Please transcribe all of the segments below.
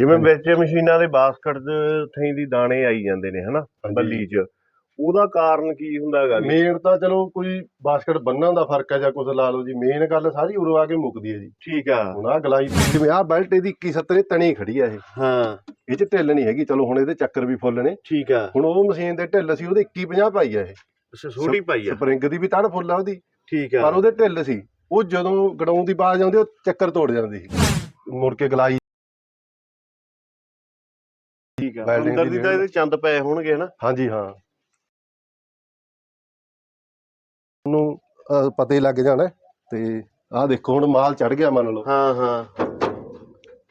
ਜਿਵੇਂ ਵਿੱਚ ਮਸ਼ੀਨਾਂ ਦੇ ਬਾਸਕਟ ਥਈ ਦੀ ਦਾਣੇ ਆਈ ਜਾਂਦੇ ਨੇ ਹਨਾ? ਬੱਲੀ 'ਚ। ਉਹਦਾ ਕਾਰਨ ਕੀ ਹੁੰਦਾ ਹੈਗਾ? ਮੇਨ ਤਾਂ ਚਲੋ ਕੋਈ ਬਾਸਕਟ ਬੰਨਣ ਦਾ ਫ਼ਰਕ ਹੈ ਜਾਂ ਕੁਝ ਲਾ ਲਓ ਜੀ ਮੇਨ ਗੱਲ ਸਾਰੀ ਉਰੋਂ ਆ ਕੇ ਮੁੱਕਦੀ ਹੈ ਜੀ। ਠੀਕ ਆ। ਹੁਣ ਆ ਗਲਾਈ ਜਿਵੇਂ ਆ ਬੈਲਟ ਇਹਦੀ 2170 ਤਣੀ ਖੜੀ ਆ ਇਹ। ਹਾਂ। ਇਹ ਚ ਢਿੱਲ ਨਹੀਂ ਹੈਗੀ ਚਲੋ ਹੁਣ ਇਹਦੇ ਚੱਕਰ ਵੀ ਫੁੱਲ ਨੇ। ਠੀਕ ਆ। ਹੁਣ ਉਹ ਮਸ਼ੀਨ ਦੇ ਢਿੱਲ ਸੀ ਉਹਦੇ 2150 ਪਾਈ ਆ ਇਹ। ਅੱਛਾ ਛੋਟੀ ਪਾਈ ਆ। ਸਪਰਿੰਗ ਦੀ ਵੀ ਤੜ ਫੁੱਲ ਆ ਉਹਦੀ। ਠੀਕ ਪਰ ਆ ਉਹਦੇ ਢਿੱਲ ਸੀ ਉਹ ਜਦੋਂ ਗੜਾਉਂ ਦੀ ਬਾਜ਼ ਆਉਂਦੀ ਉਹ ਚੱਕਰ ਤੋੜ ਜਾਂਦੀ ਸੀ। ਮੁੜ ਕੇ ਗਲਾਈ ਠੀਕ ਆ। Welding ਅੰਦਰ ਦੀ ਦੀ ਤਾਂ ਇਹਦੇ ਚੰਦ ਪਏ ਹੋਣਗੇ ਹਨਾ? ਹਾਂਜੀ ਹਾਂ। ਨੂੰ ਅਹ, ਪਤਾ ਹੀ ਲੱਗ ਜਾਣਾ ਤੇ ਆਹ ਦੇਖੋ ਹੁਣ ਮਾਲ ਚੜ ਗਿਆ ਮੰਨ ਲਓ। ਹਾਂ ਹਾਂ।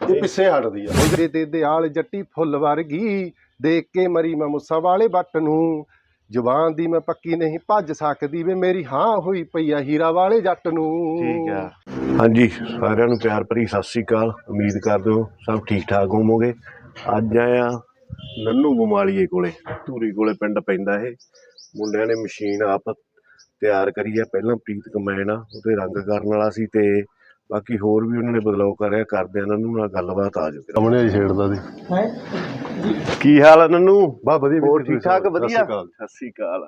ਇਹ ਪਿੱਛੇ ਹਟਦੀ ਆ। ਤੇ ਦੇ ਆਲ ਜੱਟੀ ਫੁੱਲ ਵਰਗੀ ਦੇਖ ਕੇ ਮਰੀ ਮੈਂ ਮੁੱਸਾ ਵਾਲੇ ਬੱਟ ਨੂੰ। ਜ਼ੁਬਾਨ ਦੀ ਮੈਂ ਪੱਕੀ ਨਹੀਂ ਭੱਜ ਸਕਦੀ ਵੇ ਮੇਰੀ ਹਾਂ ਹੋਈ ਪਈ ਆ ਹੀਰਾ ਵਾਲੇ ਜੱਟ ਨੂੰ। ਠੀਕ ਆ। ਹਾਂਜੀ ਸਾਰਿਆਂ ਨੂੰ ਪਿਆਰ ਭਰੀ ਸਤਿ ਸ੍ਰੀ ਅਕਾਲ। ਉਮੀਦ ਕਰਦੇ ਹੋ ਸਭ ਠੀਕ ਠਾਕ ਹੋਵੋਗੇ। ਅੱਜ ਆਇਆ ਨੰਨੂ ਬਮਾਲੀਏ ਕੋਲੇ ਧੂਰੀ ਕੋਲੇ ਪਿੰਡ ਪੈਂਦਾ ਇਹ। ਮੁੰਡਿਆਂ ਨੇ ਮਸ਼ੀਨ ਆਪ ਤਿਆਰ ਕਰੀ ਆ ਪਹਿਲਾਂ ਪ੍ਰੀਤ ਕਮੈਨ ਆ ਉਹਦੇ ਰੰਗ ਕਰਨ ਵਾਲਾ ਸੀ ਤੇ ਬਾਕੀ ਹੋਰ ਵੀ ਉਹਨਾਂ ਨੇ ਬਦਲਾਅ ਕਰਿਆ ਕਰਦੇ ਆ ਨੰਨੂ ਨਾਲ ਗੱਲਬਾਤ ਆ ਜਾਓ ਸਾਹਮਣੇ ਹੀ? ਛੇੜਦਾ ਸੀ ਕੀ ਹਾਲ ਆ ਨੰਨੂ? ਬਾ ਵਧੀਆ ਹੋਰ ਠੀਕ ਠਾਕ ਸਤਿ ਵਧੀਆ? ਸ਼੍ਰੀ ਅਕਾਲ। ਸਤਿ ਸ੍ਰੀ ਅਕਾਲ।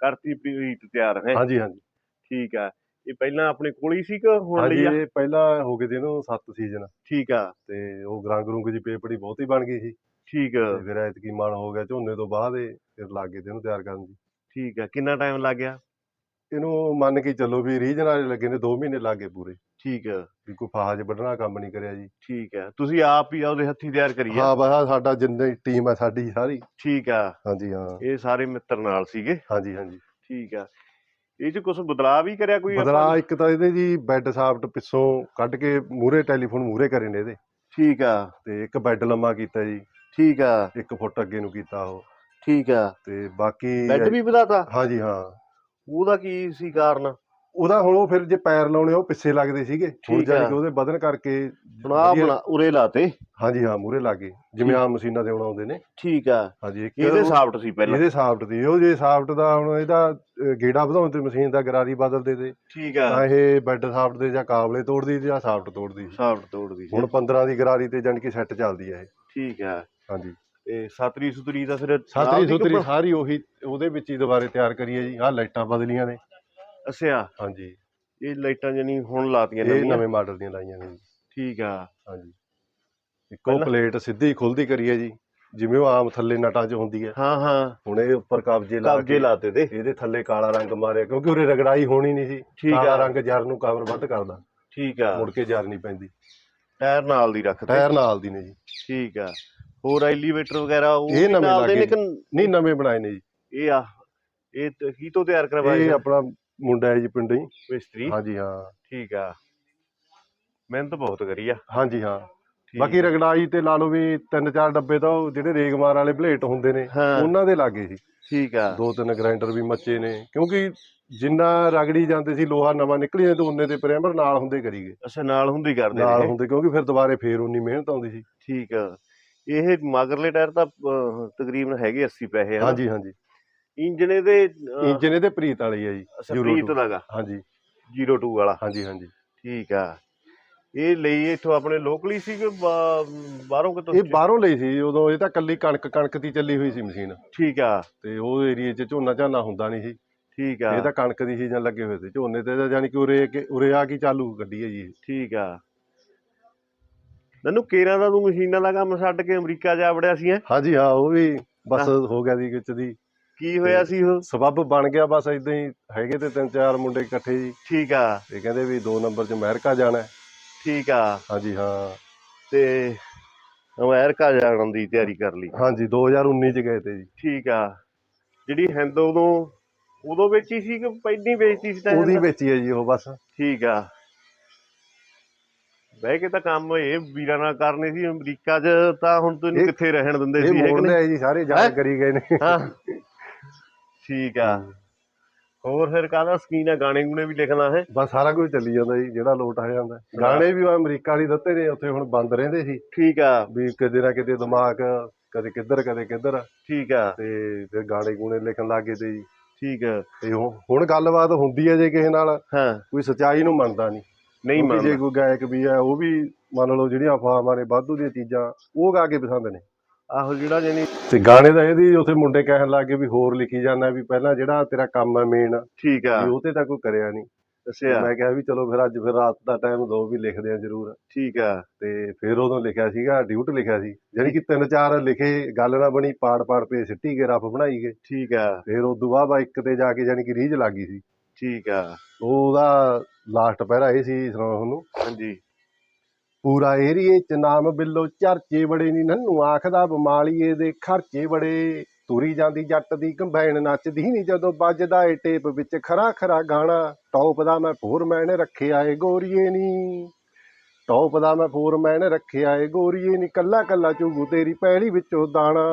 ਕਰਤੀ ਪ੍ਰੀਤ ਤਿਆਰ ਹੈ? ਹਾਂਜੀ ਹਾਂਜੀ। ਠੀਕ ਆ। ਇਹ ਪਹਿਲਾਂ ਆਪਣੇ ਕੋਲ ਹੀ ਸੀ ਕਿ ਹੁਣ ਲਈ ਆ? ਇਹ ਪਹਿਲਾਂ ਹੋ ਗਏ ਸੀ ਇਹਨੂੰ 7 ਸੀਜ਼ਨ ਠੀਕ ਆ। ਤੇ ਉਹ ਗਰੰਗ ਰੁੰਗ ਜੀ ਪੇਪੜੀ ਬਹੁਤੀ ਬਣ ਗਈ ਸੀ। ਠੀਕ ਆ। ਤੇ ਫਿਰ ਐਤਕੀ ਮਨ ਹੋ ਗਿਆ ਝੋਨੇ ਤੋਂ ਬਾਅਦ ਇਹ ਫਿਰ ਲੱਗ ਗਏ ਤੇ ਇਹਨੂੰ ਤਿਆਰ ਕਰਨ ਦੀ। ਠੀਕ ਆ ਕਿੰਨਾ ਟਾਈਮ ਲੱਗ ਗਿਆ? ਇਹਨੂੰ ਮੰਨ ਕੇ ਚੱਲੋ ਵੀ ਰੀਜਨ ਵਾਲੇ ਲੱਗੇ ਨੇ 2 ਮਹੀਨੇ ਲੱਗੇ ਪੂਰੇ। ਠੀਕ ਆ। ਵੀ ਕੋਈ 'ਚ ਵੱਢਣਾ ਕੰਮ ਨਹੀਂ ਕਰਿਆ ਜੀ। ਠੀਕ ਆ। ਤੁਸੀਂ ਆਪ ਹੀ ਉਹਦੇ ਹੱਥੀ ਤਿਆਰ ਕਰੀ ਆ? ਹਾਂ ਬਸ ਸਾਡਾ ਜਿੰਨੀ ਟੀਮ ਹੈ ਸਾਡੀ ਸਾਰੀ। ਠੀਕ ਆ। ਹਾਂਜੀ ਹਾਂ। ਇਹ ਸਾਰੇ ਮਿੱਤਰ ਨਾਲ ਸੀਗੇ? ਹਾਂਜੀ ਹਾਂਜੀ। ਠੀਕ ਆ। ਇਹ ਚ ਕੁਝ ਬਦਲਾਅ ਵੀ ਕਰਿਆ ਕੋਈ ਬਦਲਾ? ਇੱਕ ਤਾਂ ਇਹਦੇ ਜੀ ਬੈੱਡ ਸਾਫਟ ਪਿੱਛੋਂ ਕੱਢ ਕੇ ਮੂਰੇ ਟੈਲੀਫੋਨ ਮੂਰੇ ਕਰੇ ਨੇ ਇਹਦੇ। ਠੀਕ ਆ। ਤੇ ਇੱਕ ਬੈੱਡ ਲੰਮਾ ਕੀਤਾ ਜੀ। ਠੀਕ ਆ। ਇੱਕ ਫੁੱਟ ਅੱਗੇ ਨੂੰ ਕੀਤਾ ਉਹ। ਠੀਕ ਆ। ਤੇ ਬਾਕੀ ਬੈੱਡ ਵੀ ਵਧਾਤਾ? ਹਾਂਜੀ ਹਾਂ। ਉਹਦਾ ਕੀ ਸੀ ਕਾਰਨ? ਉਹਦਾ ਹੁਣ ਉਹ ਫਿਰ ਜੇ ਪੈਰ ਲਾਉਣੇ ਉਹ ਪਿੱਛੇ ਲੱਗਦੇ ਸੀਗੇ। ਹੁਣ ਠੀਕ ਜਾਨੀ ਆ। ਕਿ ਉਹਦੇ ਵਧਨ ਕਰਕੇ ਵਧੀਆ- ਬਣਾ ਉਰੇ ਲਾਤੇ? ਹਾਂਜੀ ਹਾਂ ਮੂਰੇ ਲੱਗੇ ਜਿਵੇਂ ਆਮ ਮਸ਼ੀਨਾਂ ਤੇ ਹੁਣ ਆਉਂਦੇ ਨੇ। ਠੀਕ ਆ। ਹਾਂਜੀ ਇੱਕ ਇਹਦੇ ਉਹ- ਸਾਫਟ ਸੀ ਪਹਿਲਾਂ? ਇਹਦੇ ਸਾਫਟ ਦੀ ਉਹ ਜੇ ਸਾਫਟ ਦਾ ਹੁਣ ਇਹਦਾ ਗੇੜਾ ਵਧਾਉਣ ਤੇ ਮਸ਼ੀਨ ਦਾ ਗਰਾਰੀ ਬਦਲਦੇ ਤੇ। ਠੀਕ ਤਾਂ ਆ ਇਹ ਬੈੱਡ ਸਾਫਟ ਦੇ ਜਾਂ ਕਾਬਲੇ ਤੋੜਦੀ ਜਾਂ ਸਾਫਟ ਤੋੜਦੀ। ਸਾਫਟ ਤੋੜਦੀ ਸੀ। ਹੁਣ 15 ਦੀ ਗਰਾਰੀ ਤੇ ਜਾਨੀ ਕਿ ਸੈੱਟ ਚੱਲਦੀ ਹੈ ਇਹ। ਠੀਕ ਆ। ਹਾਂਜੀ। ਤੇ ਸਤਰੀ ਸੁਤਰੀ ਦਾ ਫਿਰ ਸਾਤਰੀ ਸੁਤਰੀ ਸਾਰੀ ਉਹੀ ਉਹਦੇ ਵਿੱਚ ਹੀ ਦੁਬਾਰੇ ਤਿਆਰ ਕਰੀ ਹੈ ਜੀ। ਆਹ ਲਾਈਟਾਂ ਬਦਲੀਆਂ ਨੇ। ਅੱਛਾ। ਹਾਂਜੀ। ਇਹ ਲਾਈਟਾਂ ਜਣੀ ਹੁਣ ਲਾਤੀਆਂ ਇਹ ਨਵੇਂ ਮਾਡਲ ਦੀਆਂ ਲਾਈਆਂ ਨੇ ਜੀ। ਠੀਕ ਆ। ਹਾਂਜੀ। ਇੱਕੋ ਪਹਿਲਾਂ- ਪਲੇਟ ਸਿੱਧੀ ਖੁੱਲਦੀ ਕਰੀ ਹੈ ਜੀ। ਜਿਵੇਂ ਉਹ ਆਮ ਥੱਲੇ ਨਟਾਂ 'ਚ ਹੁੰਦੀ ਹੈ। ਹਾਂ ਹਾਂ। ਹੁਣ ਇਹ ਉੱਪਰ ਕਬਜੇ ਲਾ ਕਬਜੇ ਕੇ ਲਾਤੇ ਤੇ। ਇਹਦੇ ਥੱਲੇ ਕਾਲਾ ਰੰਗ ਮਾਰਿਆ ਕਿਉਂਕਿ ਉਰੇ ਰਗੜਾਈ ਹੋਣੀ ਨਹੀਂ ਸੀ। ਠੀਕ ਕਾਲਾ ਆ ਰੰਗ ਜਰ ਨੂੰ ਕਵਰ ਵੱਧ ਕਰਦਾ। ਠੀਕ ਆ। ਮੁੜ ਕੇ ਜਰ ਨਹੀਂ ਪੈਂਦੀ। ਟਾਇਰ ਨਾਲ ਦੀ ਰੱਖਦੇ। ਟਾਇਰ ਨਾਲ ਦੀ ਨੇ ਜੀ। ਠੀਕ ਆ। ਹੋਰ ਐਲੀਵੇਟਰ ਵਗੈਰਾ ਉਹ ਇਹ ਵੀ ਨਵੇਂ ਨਾਲ ਦੇ ਨੇ ਲੱਗੇ। ਕਿ ਨਹੀਂ ਨਵੇਂ ਬਣਾਏ ਨੇ ਜੀ। ਇਹ ਆ ਇਹ ਤ- ਕੀ ਤੋਂ ਤਿਆਰ ਇਹ ਕਰਵਾਇਆ ਆਪਣਾ ਮੁੰਡਾ ਹੈ ਜੀ ਪਿੰਡੋਂ ਹੀ। ਮਿਸਤਰੀ? ਹਾਂਜੀ ਹਾਂ। ਠੀਕ ਆ। ਮਿਹਨਤ ਬਹੁਤ ਕਰੀ ਆ। ਹਾਂਜੀ ਹਾਂ। ਠੀਕ ਬਾਕੀ ਆ। ਰਗੜਾਈ ਤੇ ਲਾ ਲਓ ਵੀ ਤਿੰਨ ਚਾਰ ਡੱਬੇ ਤਾਂ ਉਹ ਜਿਹੜੇ ਰੇਗਮਾਰ ਵਾਲੇ ਬਲੇਟ ਹੁੰਦੇ ਨੇ ਹਾਂ। ਉਹਨਾਂ ਦੇ ਲਾਗੇ ਸੀ। ਠੀਕ ਆ। ਦੋ ਤਿੰਨ ਗ੍ਰਾਈਂਡਰ ਵੀ ਮੱਚੇ ਨੇ ਕਿਉਂਕਿ ਜਿੰਨਾ ਰਗੜੀ ਜਾਂਦੇ ਸੀ ਲੋਹਾ ਨਵਾਂ ਨਿਕਲੀ ਜਾਂਦਾ ਉਹਨੇ ਤੇ ਪ੍ਰਾਈਮਰ ਨਾਲ ਹੁੰਦੇ ਕਰੀ ਗਏ। ਅੱਛਾ ਨਾਲ ਹੁੰਦੀ ਕਰਦੇ ਨਾਲ ਨੇ ਇਹ। ਹੁੰਦੇ ਕਿਉਂਕਿ ਫਿਰ ਦੁਬਾਰੇ ਫੇਰ ਉਨੀ ਮਿਹਨਤ ਆਉਂਦੀ ਸੀ। ਠੀਕ ਆ। ਇਹ ਮਗਰਲੇ ਟਾਇਰ ਤਾਂ ਅਹ, ਤਕਰੀਬਨ ਹੈਗੇ 80 ਪੈਸੇ ਆ ਹਾਂਜੀ ਹਾਂਜੀ। ਇੰਜਨ ਇਹਦੇ ਅਹ, ਇੰਜਨ ਇਹਦੇ ਪ੍ਰੀਤ ਵਾਲੀ ਹੈ ਜੀ Euro ਪ੍ਰੀਤ two। ਦਾਗਾ ਹਾਂਜੀ। 02 ਵਾਲਾ। ਹਾਂਜੀ ਹਾਂਜੀ। ਠੀਕ ਆ। ਇਹ ਲਈ ਇੱਥੋਂ ਆਪਣੇ ਲੋਕਲੀ ਸੀ ਕਿ ਬਾ- ਬਾਹਰੋਂ ਕਿਤੋਂ ਇਹ ਬਾਹਰੋਂ ਲਈ ਸੀ ਉਦੋਂ ਇਹ ਤਾਂ ਕੱਲੀ ਕਣਕ ਕਣਕ ਦੀ ਚੱਲੀ ਹੋਈ ਸੀ ਮਸ਼ੀਨ। ਠੀਕ ਆ। ਤੇ ਉਹ ਏਰੀਏ 'ਚ ਝੋਨਾ ਝਾਨਾ ਹੁੰਦਾ ਨਹੀਂ ਸੀ। ਠੀਕ ਆ। ਇਹ ਤਾਂ ਕਣਕ ਦੀ ਸੀਜ਼ਨ ਲੱਗੇ ਹੋਏ ਸੀ। ਝੋਨੇ ਤੇ ਤਾਂ ਜਾਨੀ ਕਿ ਉਰੇ ਕਿ- ਉਰੇ ਆ ਕੀ ਚਾਲੂ ਗੱਡੀ ਹੈ ਜੀ ਇਹ। ਠੀਕ ਆ। ਨਨੂ ਕੇਰਾਂ ਦਾ ਤੂੰ ਮਸ਼ੀਨਾਂ ਦਾ ਕੰਮ ਛੱਡ ਕੇ ਅਮਰੀਕਾ ਜਾ ਵੜਿਆ ਸੀ ਹੈਂ? ਹਾਂਜੀ ਹਾਂ ਉਹ ਵੀ ਬਸ ਹੋ। ਗਿਆ ਦੀ ਵਿੱਚ ਦੀ। ਕੀ ਹੋਇਆ ਸੀ ਉਹ? ਸਬੱਬ ਬਣ ਗਿਆ ਬਸ ਇਦਾਂ ਹੀ ਹੈਗੇ ਤੇ ਤਿੰਨ ਚਾਰ ਮੁੰਡੇ ਇਕੱਠੇ ਜੀ। ਠੀਕ ਆ। ਤੇ ਕਹਿੰਦੇ ਵੀ ਦੋ ਨੰਬਰ 'ਚ ਅਮਰੀਕਾ ਜਾਣਾ। ਠੀਕ ਆ। ਹਾਂਜੀ ਹਾਂ। ਤੇ ਅਮਰੀਕਾ ਜਾਣ ਦੀ ਤਿਆਰੀ ਕਰ ਲਈ। ਹਾਂਜੀ 2019 'ਚ ਗਏ ਤੇ ਜੀ। ਠੀਕ ਆ। ਜਿਹੜੀ ਹਿੰਦ ਉਦੋਂ ਉਦੋਂ ਵੇਚੀ ਸੀ ਕਿ ਪਹਿਲਾਂ ਵੇਚੀ ਸੀ ਤਾਂ ਉਹਦੀ ਹਿੰਦ? ਵਿੱਚ ਹੈ ਜੀ ਉਹ ਬਸ। ਠੀਕ ਆ। ਬਹਿ ਕੇ ਤਾਂ ਕੰਮ ਇਹ ਵੀਰਾਂ ਨਾਲ ਕਰਨੇ ਸੀ ਅਮਰੀਕਾ 'ਚ ਤਾਂ ਹੁਣ ਤੈਨੂੰ ਇਹ- ਕਿੱਥੇ ਰਹਿਣ ਦਿੰਦੇ ਇਹ ਸੀ ਹੈ ਕਿ ਮੋੜਦੇ ਨਹੀਂ? ਆ ਜੀ ਸਾਰੇ? ਜਾਣ ਕਰੀ ਗਏ ਨੇ। ਹਾਂ। ਠੀਕ ਆ। ਹੋਰ ਫਿਰ ਕਾਹਦਾ ਸਕੀਨ ਆ ਗਾਣੇ ਗੁਣੇ ਵੀ ਲਿਖਣਾ ਹੈ? ਬਸ ਸਾਰਾ ਕੁਝ ਚੱਲੀ ਜਾਂਦਾ ਜੀ ਜਿਹੜਾ ਲੋਟ ਆ ਜਾਂਦਾ। ਗਾਣੇ ਵੀ ਅਮਰੀਕਾ ਵਾਲੀ ਦਿੱਤੇ ਨੇ ਉੱਥੇ ਹੁਣ ਬੰਦ ਰਹਿੰਦੇ ਸੀ। ਠੀਕ ਆ। ਵੀ ਕਿਤੇ ਨਾ ਕਿਤੇ ਦਿਮਾਗ ਕਦੇ ਕਿੱਧਰ ਕਦੇ ਕਿੱਧਰ। ਠੀਕ ਆ। ਤੇ ਫਿਰ ਗਾਣੇ ਗੂਣੇ ਲਿਖਣ ਲੱਗੇ ਤੇ ਜੀ। ਠੀਕ ਆ। ਤੇ ਹੁਣ ਹੁਣ ਗੱਲਬਾਤ ਹੁੰਦੀ ਹੈ ਜੇ ਕਿਸੇ ਨਾਲ ਹਾਂ। ਕੋਈ ਸਚਾਈ ਨੂੰ ਮੰਨਦਾ ਨਹੀਂ। ਨਹੀਂ ਕਿਉਂਕਿ ਜੇ ਮੰਨਦਾ। ਕੋਈ ਗਾਇਕ ਵੀ ਹੈ ਉਹ ਵੀ ਮੰਨ ਲਓ ਜਿਹੜੀਆਂ ਅਫਵਾਹਾਂ ਨੇ ਵਾਧੂ ਦੀਆਂ ਚੀਜ਼ਾਂ ਉਹ ਗਾ ਕੇ ਪਸੰਦ ਨੇ। ਆਹੋ ਜਿਹੜਾ ਜਾਨੀ ਤੇ ਗਾਣੇ ਦਾ ਇਹਦੀ ਉੱਥੇ ਮੁੰਡੇ ਕਹਿਣ ਲੱਗੇ ਵੀ ਹੋਰ ਲਿਖੀ ਜਾਂਦਾ ਵੀ ਪਹਿਲਾਂ ਜਿਹੜਾ ਤੇਰਾ ਕੰਮ ਹੈ ਮੇਨ ਠੀਕ ਆ। ਵੀ ਉਹ ਤੇ ਕੋਈ ਕਰਿਆ ਨਹੀਂ। ਅੱਛਾ ਮੈਂ ਕਿਹਾ ਵੀ ਚਲੋ ਫਿਰ ਅੱਜ ਫਿਰ ਰਾਤ ਦਾ ਟਾਈਮ ਦੋ ਵੀ ਲਿਖਦੇ ਆ ਜ਼ਰੂਰ। ਠੀਕ ਆ। ਤੇ ਫਿਰ ਉਦੋਂ ਲਿਖਿਆ ਸੀਗਾ ਡਿਊਟ ਲਿਖਿਆ ਸੀ। ਯਾਨੀ ਕਿ ਤਿੰਨ ਚਾਰ ਲਿਖੇ ਗੱਲ ਨਾ ਬਣੀ ਪਾੜ ਪਾੜ ਪੇ ਸਿੱਟੀ ਕੇ ਰਫ ਬਣਾਈ ਗਏ। ਠੀਕ ਆ। ਫਿਰ ਉਦੋਂ ਬਾਅਦ ਇੱਕ ਤੇ ਜਾ ਕੇ ਯਾਨੀ ਕਿ ਰੀਝ ਲੱਗ ਗਈ ਸੀ। ਠੀਕ ਆ। ਉਹਦਾ ਲਾਸਟ ਪਹਿਰਾ ਇਹ ਸੀ ਸੁਣਾਉਣਾ ਤੁਹਾਨੂੰ। ਹਾਂਜੀ। ਪੂਰਾ ਏਰੀਏ ਚ ਨਾਮ ਬਿੱਲੋ ਚਰਚੇ ਬੜੇ ਨੀ ਨੰਨੂ ਆਖਦਾ ਬਮਾਲੀਏ ਦੇ ਖਰਚੇ ਬੜੇ। ਤੁਰੀ ਜਾਂਦੀ ਜੱਟ ਦੀ ਕੰਬਾਈਨ ਨੱਚਦੀ ਨੀ ਜਦੋਂ ਵੱਜਦਾ ਏ ਟੇਪ ਵਿੱਚ ਖਰਾ ਖਰਾ ਗਾਣਾ। ਟੌਪ ਦਾ ਮੈਂ ਫੋਰਮੈਨ ਰੱਖਿਆ ਏ ਗੋਰੀਏ ਨੀ। ਟੌਪ ਦਾ ਮੈਂ ਫੋਰਮੈਨ ਰੱਖਿਆ ਏ ਗੋਰੀਏ ਨੀ। ਕੱਲਾ ਕੱਲਾ ਚੁਗੂ ਤੇਰੀ ਪਹਿਲੀ ਵਿੱਚੋਂ ਦਾਣਾ।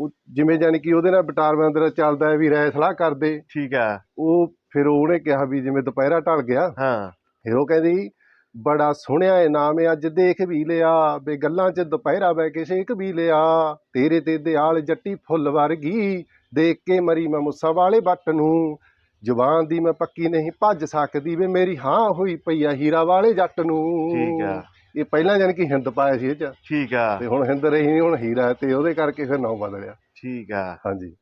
ਉਹ ਜਿਵੇਂ ਜਾਨੀ ਕਿ ਉਹਦੇ ਨਾਲ ਬਟਾਰ ਅੰਦਰ ਚੱਲਦਾ ਹੈ ਵੀ ਰਾਏ ਸਲਾਹ ਕਰਦੇ। ਠੀਕ ਆ ਉਹ ਫਿਰ ਉਹਨੇ ਕਿਹਾ ਵੀ ਜਿਵੇਂ ਦੁਪਹਿਰਾ ਢਲ ਗਿਆ। ਹਾਂ। ਫਿਰ ਉਹ ਕਹਿੰਦੀ ਬੜਾ ਸੋਹਣਿਆ ਏ ਨਾਮ ਅੱਜ ਦੇਖ ਵੀ ਲਿਆ ਬੇ ਗੱਲਾਂ 'ਚ ਦੁਪਹਿਰਾ ਬੈ ਕੇ ਸ਼ੇਕ ਵੀ ਲਿਆ। ਤੇਰੇ ਤੇ ਦਿਆਲ ਜੱਟੀ ਫੁੱਲ ਵਰਗੀ ਦੇਖ ਕੇ ਮਰੀ ਮੈਂ ਮੁੱਸਾ ਵਾਲੇ ਬੱਟ ਨੂੰ। ਜ਼ੁਬਾਨ ਦੀ ਮੈਂ ਪੱਕੀ ਨਹੀਂ ਭੱਜ ਸਕਦੀ ਵੇ ਮੇਰੀ ਹਾਂ ਹੋਈ ਪਈ ਆ ਹੀਰਾ ਵਾਲੇ ਜੱਟ ਨੂੰ। ਠੀਕ ਆ ਇਹ ਪਹਿਲਾਂ ਜਾਨ ਕਿ ਹਿੰਦ ਪਾਇਆ ਸੀ ਇਹ 'ਚ। ਠੀਕ ਆ। ਤੇ ਹੁਣ ਹਿੰਦ ਰਹੀ ਨਹੀਂ ਹੁਣ ਹੀਰਾ ਤੇ ਉਹਦੇ ਕਰਕੇ ਫਿਰ ਨਾਂ ਬਦਲਿਆ। ਠੀਕ ਆ। ਹਾਂਜੀ।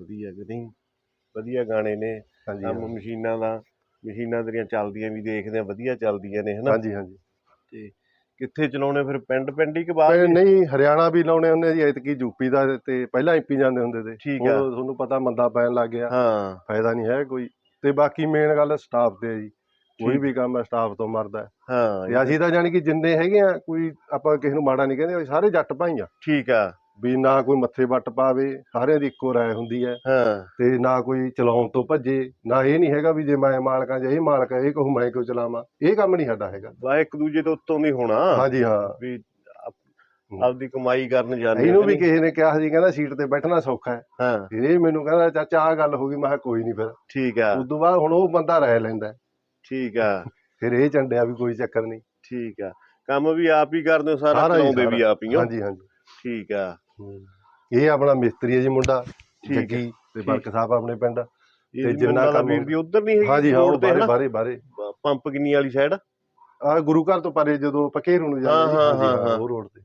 ਵਧੀਆ ਕਿ ਨਹੀਂ? ਵਧੀਆ ਗਾਣੇ ਨੇ। ਕੰਮ ਮਸ਼ੀਨਾਂ ਦਾ ਮਸ਼ੀਨਾਂ ਤੇਰੀਆਂ ਚੱਲਦੀਆਂ ਵੀ ਦੇਖਦੇ ਆ ਵਧੀਆ ਚੱਲਦੀਆਂ ਨੇ ਹਨਾ? ਹਾਂਜੀ ਹਾਂਜੀ। ਤੇ ਕਿੱਥੇ ਚਲਾਉਣੇ ਫਿਰ? ਪਿੰਡ ਪਿੰਡ ਹੀ ਕਿ ਬਾਹਰ ਨਹੀਂ ਹਰਿਆਣਾ ਵੀ ਲਾਉਣੇ ਹੁੰਦੇ ਜੀ ਐਤਕੀ ਯੂਪੀ ਦਾ ਤੇ ਪਹਿਲਾਂ ਐਮਪੀ ਜਾਂਦੇ ਹੁੰਦੇ ਤੇ। ਠੀਕ ਹੁਣ ਆ। ਤੁਹਾਨੂੰ ਪਤਾ ਮੰਦਾ ਪੈਣ ਲੱਗ ਗਿਆ। ਹਾਂ। ਫਾਇਦਾ ਨਹੀਂ ਹੈ ਕੋਈ। ਤੇ ਬਾਕੀ ਮੇਨ ਗੱਲ ਸਟਾਫ ਤੇ ਹੈ ਜੀ। ਕੋਈ। ਵੀ ਕੰਮ ਹੈ ਸਟਾਫ ਤੋਂ ਮਰਦਾ ਹੈ। ਹਾਂ ਤੇ ਅਸੀਂ ਤਾਂ ਜਾਣੀ ਕਿ ਜਿੰਨੇ ਹੈਗੇ ਆ ਕੋਈ ਆਪਾਂ ਕਿਸੇ ਨੂੰ ਮਾੜਾ ਨਹੀਂ ਕਹਿੰਦੇ ਸਾਰੇ ਜੱਟ ਭਾਈ ਆ ਠੀਕ ਆ। ਵੀ ਨਾ ਕੋਈ ਮੱਥੇ ਵੱਟ ਪਾਵੇ ਸਾਰਿਆਂ ਦੀ ਇੱਕੋ ਰਾਏ ਹੁੰਦੀ ਹੈ। ਹਾਂ। ਤੇ ਨਾ ਕੋਈ ਚਲਾਉਣ ਤੋਂ ਭੱਜੇ ਨਾ ਇਹ ਨਹੀਂ ਹੈਗਾ ਵੀ ਜੇ ਮੈਂ ਮਾਲਕਾਂ ਜੇ ਇਹ ਮਾਲਕ ਹੈ ਇਹ ਕਹੂ ਮੈਂ ਕਿਉਂ ਚਲਾਵਾਂ? ਇਹ ਕੰਮ ਨਹੀਂ ਸਾਡਾ ਹੈਗਾ। ਬਾ ਇੱਕ ਦੂਜੇ ਤੋਂ ਉੱਤੋਂ ਨਹੀਂ ਹੋਣਾ। ਹਾਂਜੀ ਹਾਂ। ਵੀ ਆਪ- ਆਪਦੀ ਕਮਾਈ ਕਰਨ ਜਾਂਦੇ ਇਹਨੂੰ ਵੀ? ਕਿਸੇ ਨੇ ਕਿਹਾ ਸੀ ਕਹਿੰਦਾ ਸੀਟ ਤੇ ਬੈਠਣਾ ਸੌਖਾ ਹੈ। ਹਾਂ। ਇਹ ਮੈਨੂੰ ਕਹਿੰਦਾ ਚਾਚਾ ਆ ਗੱਲ ਹੋ ਗਈ। ਮੈਂ ਕਿਹਾ ਕੋਈ ਨਹੀਂ ਫਿਰ। ਠੀਕ ਆ। ਉਸ ਤੋਂ ਬਾਅਦ ਹੁਣ ਉਹ ਬੰਦਾ ਰਹਿ ਲੈਂਦਾ। ਠੀਕ ਆ। ਫਿਰ ਇਹ ਝੰਡਿਆ ਵੀ ਕੋਈ ਚੱਕਰ ਨਹੀਂ। ਠੀਕ ਆ। ਕੰਮ ਵੀ ਆਪ ਹੀ ਕਰਦੇ ਹੋ ਸਾਰਾ ਸਾਰਾ ਹੀ, ਚਲਾਉਂਦੇ ਵੀ ਸਾਰਾ। ਆਪ ਹੀ ਹੋ? ਹਾਂਜੀ ਹਾਂਜੀ। ਠੀਕ ਆ। ਇਹ ਆਪਣਾ ਮਿਸਤਰੀ ਹੈ ਜੀ ਮੁੰਡਾ ਠੀਕ ਹੈ, ਜੱਗੀ ਤੇ ਠੀਕ। ਬਰਕ ਸਾਹਿਬ ਆਪਣੇ ਪਿੰਡ। ਇਹ ਜਿੰਨਾ ਜਿੰਨਾ ਕੰਮ ਵੀਰ ਦੀ ਉਧਰ ਨਹੀਂ ਹੈਗੀ ਹਾਂਜੀ ਹਾਂ road ਉਹ ਤੇ ਬਾਰੇ ਹਨਾ? ਬਾਰੇ ਬਾਰੇ ਪੰਪ ਕਿੰਨੀ ਵਾਲੀ ਸਾਈਡ? ਆ ਗੁਰੂ ਘਰ ਤੋਂ ਪਰੇ ਜਦੋਂ ਪਕੇਰੂ ਨੂੰ ਜਾਂਦੇ ਹਾਂ, ਹਾਂਜੀ, ਹਾਂ, ਹਾਂ। ਉਹ ਰੋਡ ਤੇ।